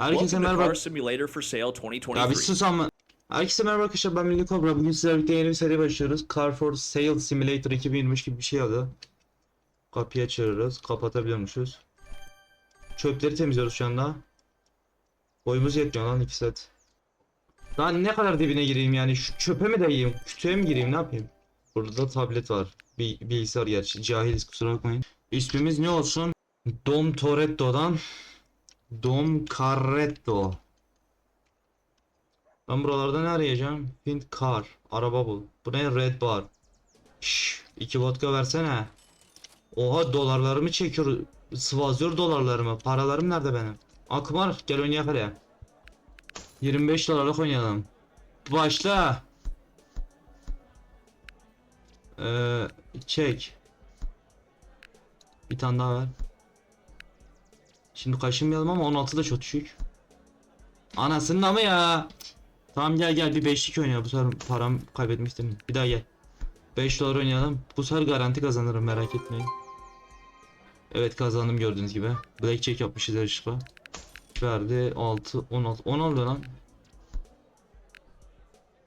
Herkese Welcome to merhaba. Car Simulator for Sale Ya bir 2023. sus ama. Herkese merhaba arkadaşlar ben Milli Kobra. Bugün sizlerle birlikte yeni bir seri başlıyoruz. Car for Sale Simulator 2023 gibi bir şey adı. Kapıyı açıyoruz. Kapatabiliyormuşuz. Çöpleri temizliyoruz şu anda. Boyumuz yetmiyor lan 2 saat. Daha ne kadar dibine gireyim yani şu çöpe mi dayayım? Kütüğe mi gireyim ne yapayım? Burada da tablet var. Bir bilgisayar gerçi. Cahiliz kusura bakmayın. İsmimiz ne olsun? Dom Toretto'dan Dom Carretto. Ben buralarda ne arayacağım? Find car. Araba bul. Bu ne? Red bar. Şşş. iki vodka versene. Oha dolarlarımı çekiyor. Sıvazlıyor dolarlarımı. Paralarım nerede benim? Akmar gel oynayalım hele. 25 dolarlık oynayalım. Başla. Ee, çek. Bir tane daha ver. Şimdi kaşınmayalım ama 16 da çok düşük. Anasının ama ya. Tamam gel gel bir beşlik oynayalım. Bu sefer param kaybetmek istemiyorum. Bir daha gel. 5 dolar oynayalım. Bu sefer garanti kazanırım merak etmeyin. Evet kazandım gördüğünüz gibi. Blackjack yapmışız yarışla. Verdi 6 16 16 lan.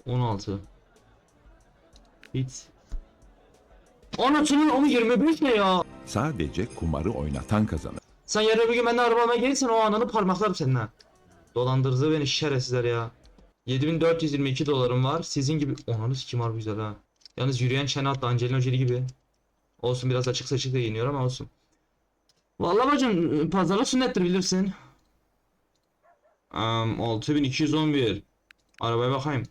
16. Hit. Anasının onu 25 ne ya? Sadece kumarı oynatan kazanır. Sen yarın bir gün benden araba almaya gelirsen o ananı parmaklarım senin ha. Dolandırdı beni şerefsizler ya. 7422 dolarım var. Sizin gibi... Onanı sikim harbi güzel ha. Yalnız yürüyen çene attı Angelina Jolie gibi. Olsun biraz açık saçık da giyiniyor ama olsun. Vallahi bacım pazarlık sünnettir bilirsin. Um, 6211. Arabaya bakayım.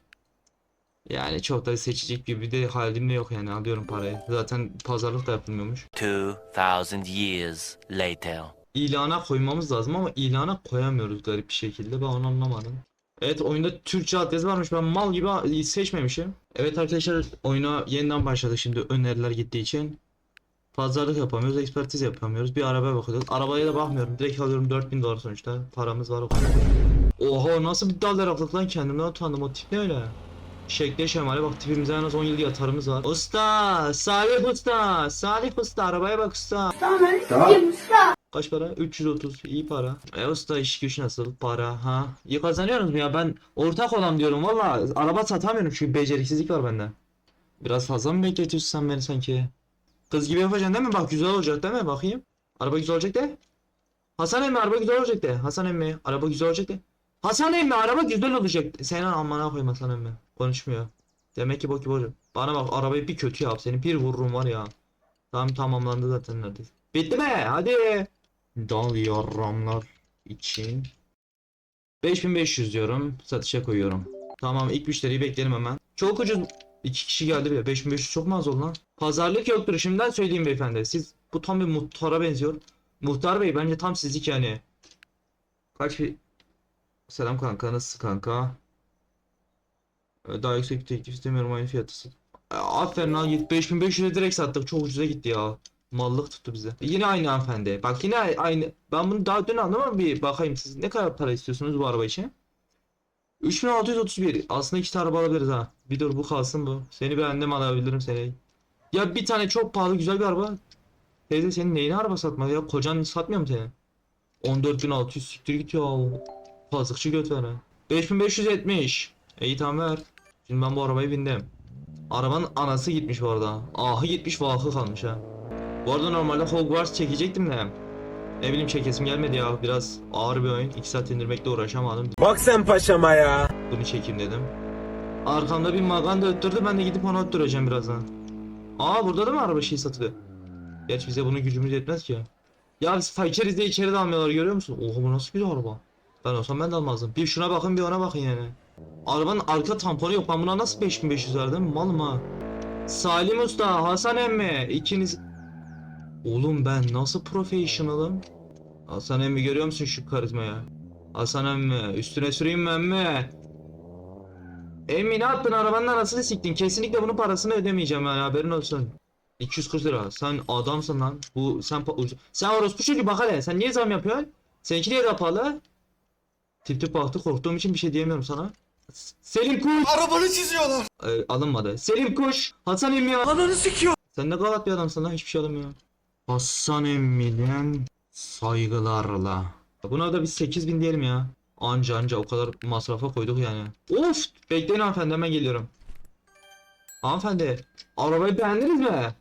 Yani çok da seçecek gibi de halimde yok yani alıyorum parayı. Zaten pazarlık da yapılmıyormuş. 2,000 years later. İlana koymamız lazım ama ilana koyamıyoruz garip bir şekilde. Ben onu anlamadım. Evet oyunda Türkçe altyazı varmış. Ben mal gibi seçmemişim. Evet arkadaşlar oyuna yeniden başladık şimdi öneriler gittiği için. Pazarlık yapamıyoruz, ekspertiz yapamıyoruz. Bir arabaya bakıyoruz. Arabaya da bakmıyorum. Direkt alıyorum 4000 dolar sonuçta. Paramız var o kadar. Oha nasıl bir dal yaraklık lan kendimden utandım. O tip ne öyle? Şekle şemale bak tipimize en az 10 yıl yatarımız var. Usta! Salih usta! Salih usta arabaya bak usta! Kaç para? 330. İyi para. E usta iş güç nasıl? Para ha? İyi kazanıyorsunuz mu ya? Ben ortak olan diyorum valla. Araba satamıyorum çünkü beceriksizlik var bende. Biraz fazla mı bekletiyorsun sen beni sanki? Kız gibi yapacaksın değil mi? Bak güzel olacak değil mi? Bakayım. Araba güzel olacak de. Hasan emmi araba güzel olacak de. Hasan emmi araba güzel olacak de. Hasan emmi araba güzel olacak. Senin amına koyayım Hasan emmi. Konuşmuyor. Demek ki bok gibi. Bana bak arabayı bir kötü yap. Senin bir vururum var ya. Tamam tamamlandı zaten neredeyse. Bitti mi? Hadi. Dal yarramlar için 5500 diyorum. Satışa koyuyorum. Tamam ilk müşteriyi bekleyelim hemen. Çok ucuz. İki kişi geldi bile. 5500 çok mu az oldu lan? Pazarlık yoktur şimdiden söyleyeyim beyefendi. Siz bu tam bir muhtara benziyor. Muhtar bey bence tam sizlik yani. Kaç bir... Selam kanka nasılsın kanka? Ee, Daha yüksek bir teklif istemiyorum aynı fiyatı. Aferin al git 5500'e direkt sattık çok ucuza gitti ya. Mallık tuttu bize. Yine aynı hanımefendi. Bak yine aynı. Ben bunu daha dün aldım ama bir bakayım siz ne kadar para istiyorsunuz bu araba için? 3631. Aslında iki tane araba alabiliriz ha. Bir dur bu kalsın bu. Seni beğendim alabilirim seni. Ya bir tane çok pahalı güzel bir araba. Teyze senin neyine araba satma ya? Kocan satmıyor mu seni? 14600 siktir git ya. Pazıkçı göt ver ha. 5570. İyi tamam ver. Şimdi ben bu arabayı bindim. Arabanın anası gitmiş bu arada. Ahı gitmiş vahı kalmış ha. Bu arada normalde Hogwarts çekecektim de. Ne bileyim çekesim gelmedi ya. Biraz ağır bir oyun. 2 saat indirmekle uğraşamadım. Bak sen paşama ya. Bunu çekeyim dedim. Arkamda bir maganda öttürdü. Ben de gidip onu öttüreceğim birazdan. Aa burada da mı araba şey satılıyor? Gerçi bize bunun gücümüz yetmez ki. Ya biz fakiriz diye içeri de almıyorlar görüyor musun? Oha bu nasıl bir araba? Ben olsam ben de almazdım. Bir şuna bakın bir ona bakın yani. Arabanın arka tamponu yok. Ben buna nasıl 5500 verdim? Malım ha. Salim Usta, Hasan emmi ikiniz... Oğlum ben nasıl professional'ım? Hasan emmi görüyor musun şu karizmaya? Hasan emmi üstüne süreyim mi emmi? Emmi ne yaptın arabanın arasını siktin. Kesinlikle bunun parasını ödemeyeceğim yani haberin olsun. 240 lira. Sen adamsın lan. Bu sen Sen orospu çocuğu bak hele. Sen niye zam yapıyorsun? Seninki niye daha pahalı? Tip tip baktı korktuğum için bir şey diyemiyorum sana. S- Selim Kuş. Arabanı çiziyorlar. Ee, alınmadı. Selim Kuş. Hasan emmi. Ananı sikiyor. Sen ne galat bir adamsın lan hiçbir şey alınmıyor. Hasan Emmi'den saygılarla. Buna da biz 8000 diyelim ya. Anca anca o kadar masrafa koyduk yani. Of! Bekleyin hanımefendi hemen geliyorum. Hanımefendi arabayı beğendiniz mi?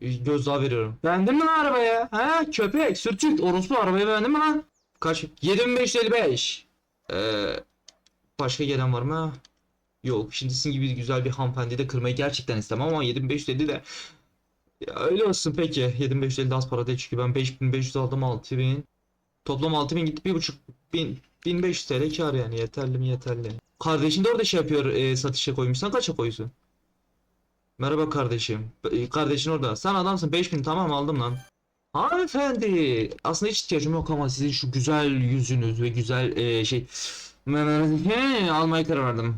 Gözdağı veriyorum. Beğendin mi lan arabayı? Ha köpek sürtük orospu arabayı beğendin mi lan? Kaç? 7555. Ee, başka gelen var mı? Yok. Şimdi sizin gibi güzel bir hanımefendi de kırmayı gerçekten istemem ama 7550 de ya öyle olsun peki. 7550 de az para değil çünkü ben 5500 aldım 6000. Toplam 6000 gitti 1.5 bin 1500 TL kar yani yeterli mi yeterli. Kardeşin de orada şey yapıyor e, satışa koymuş. Sen kaça koyuyorsun? Merhaba kardeşim. E, Kardeşin orada. Sen adamsın 5000 tamam aldım lan. Hanımefendi. Aslında hiç ihtiyacım yok ama sizin şu güzel yüzünüz ve güzel e, şey He, almaya karar verdim.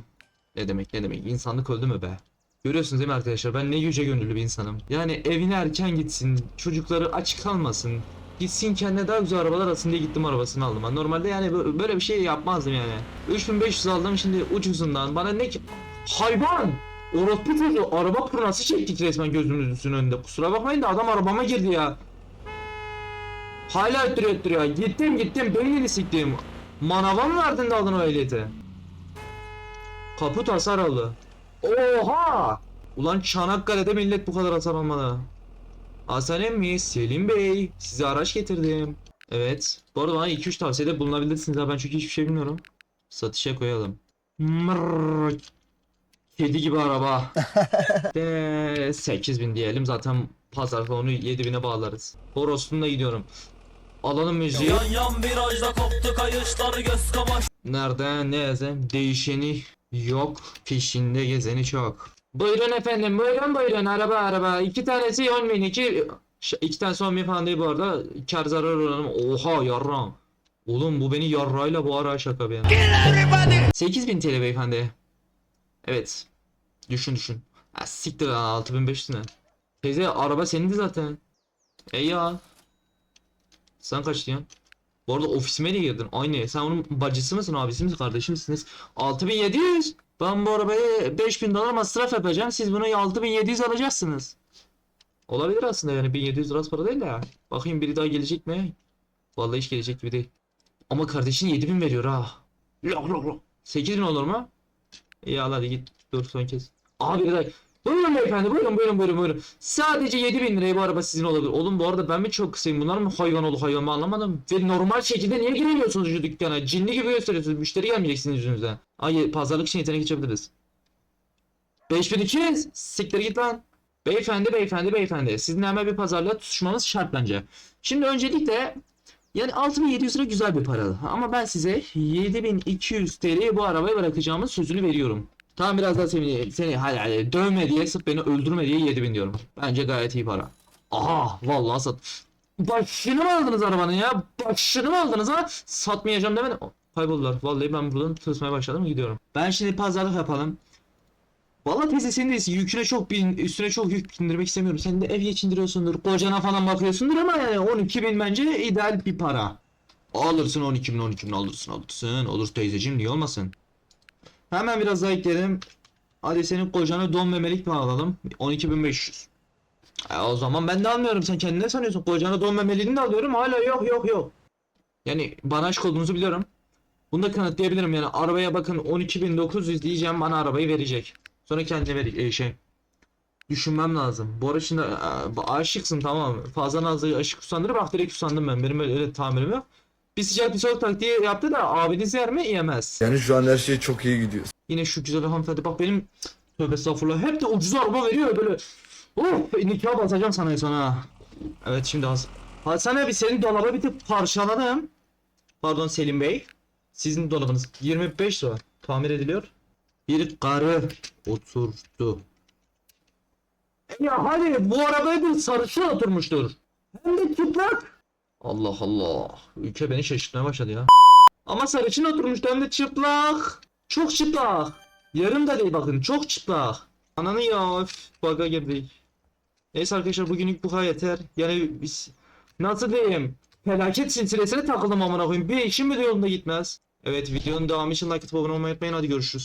Ne demek ne demek insanlık öldü mü be? Görüyorsunuz değil mi arkadaşlar ben ne yüce gönüllü bir insanım. Yani evine erken gitsin, çocukları aç kalmasın. Gitsin kendine daha güzel arabalar alsın diye gittim arabasını aldım. Normalde yani bö- böyle bir şey yapmazdım yani. 3500 aldım şimdi ucuzundan. Bana ne ki... Hayvan! Orospu çocuğu araba pırnası çektik resmen gözümüzün önünde. Kusura bakmayın da adam arabama girdi ya. Hala öttürüyor öttürüyor. Gittim gittim beynini siktim. Manava mı verdin de aldın o ehliyeti? Kaput hasar aldı. Oha! Ulan Çanakkale'de millet bu kadar hasar almadı. Hasan emmi, Selim Bey, size araç getirdim. Evet. Bu arada bana 2-3 tavsiyede bulunabilirsiniz ha ben çünkü hiçbir şey bilmiyorum. Satışa koyalım. Mırrrr. Kedi gibi araba. De 8000 diyelim zaten pazarda onu 7000'e bağlarız. Horos'unla gidiyorum. Alalım müziği. Yan yan virajda koptu kayışlar göz kamaş Nerede ne yazayım? Değişeni yok, peşinde gezeni çok. Buyurun efendim, buyurun buyurun. Araba araba. İki tanesi 10 bin, iki... İki tanesi 10 bin falan değil bu arada. Kar zarar oranım. Oha yarram. Oğlum bu beni yarrayla bu ara şaka bir yana. 8000 TL beyefendi. Evet. Düşün düşün. Ha, siktir lan 6500 ne? Teyze araba senindi zaten. E ya. Sen kaç diyorsun? Bu arada ofisime de girdin. Aynı. Sen onun bacısı mısın, abisi misin, kardeşi misiniz? 6700. Ben bu arabayı 5000 dolar masraf yapacağım. Siz bunu 6700 alacaksınız. Olabilir aslında yani 1700 lira para değil ya. Bakayım biri daha gelecek mi? Vallahi hiç gelecek gibi değil. Ama kardeşin 7000 veriyor ha. Lok lok lok. 8000 olur mu? İyi al hadi git. Dur son kez. Abi bir daha. Buyurun beyefendi buyurun buyurun buyurun buyurun. Sadece 7000 liraya bu araba sizin olabilir. Oğlum bu arada ben mi çok kısayım bunlar mı hayvan oğlu hayvan mı anlamadım. Ve normal şekilde niye giremiyorsunuz şu dükkana? Cinli gibi gösteriyorsunuz. Müşteri gelmeyeceksiniz yüzünüzden. Ay pazarlık için yetenek geçebiliriz. 5200 siktir git lan. Beyefendi beyefendi beyefendi. Sizinle hemen bir pazarlığa tutuşmamız şart bence. Şimdi öncelikle yani 6700 lira güzel bir para. Ama ben size 7200 TL'ye bu arabayı bırakacağımın sözünü veriyorum. Tamam biraz daha seni, seni hadi, hadi dövme diye sırf beni öldürme diye 7000 diyorum. Bence gayet iyi para. Aha vallahi sat. Başını mı aldınız arabanın ya? Başını mı aldınız ha? Satmayacağım demedim. Kayboldular. Vallahi ben buradan tırsmaya başladım gidiyorum. Ben şimdi pazarlık yapalım. Vallahi teyze senin de yüküne çok bin, üstüne çok yük bindirmek istemiyorum. Sen de ev geçindiriyorsundur, kocana falan bakıyorsundur ama yani 12 bin bence ideal bir para. Alırsın 12 bin 12 bin alırsın alırsın. Olur teyzeciğim niye olmasın? Hemen biraz daha ekledim. Hadi senin kocana don memelik mi alalım? 12.500. E, o zaman ben de almıyorum. Sen kendine sanıyorsun. Kocana don memeliğini de alıyorum. Hala yok yok yok. Yani bana aşık olduğunuzu biliyorum. Bunu da kanıtlayabilirim. Yani arabaya bakın 12.900 diyeceğim bana arabayı verecek. Sonra kendine verecek e, şey. Düşünmem lazım. Bu ara şimdi e, aşıksın tamam mı? Fazla nazlı aşık usandırır. Bak direkt usandım ben. Benim öyle, öyle tahammülüm yok. Bir sıcak bir soğuk taktiği yaptı da abiniz yer mi? Yemez. Yani şu an her şey çok iyi gidiyor. Yine şu güzel hanımefendi bak benim tövbe estağfurullah hep de ucuz araba veriyor böyle. Oh nikah basacağım sana sonra. Evet şimdi Has Hasan abi senin dolabı bir tık parçaladım. Pardon Selim Bey. Sizin dolabınız 25 lira tamir ediliyor. Bir karı oturdu. Ya hadi bu arabaya bir sarışın oturmuştur. Hem de çıplak. Allah Allah. Ülke beni şaşırtmaya başladı ya. Ama sarışın oturmuştu hem de çıplak. Çok çıplak. Yarım da değil bakın çok çıplak. Ananı ya öf baga girdik. Neyse arkadaşlar bugünlük bu kadar yeter. Yani biz nasıl diyeyim felaket silsilesine takıldım amına koyayım. Bir işim mi yolunda gitmez. Evet videonun devamı için like atıp abone olmayı unutmayın hadi görüşürüz.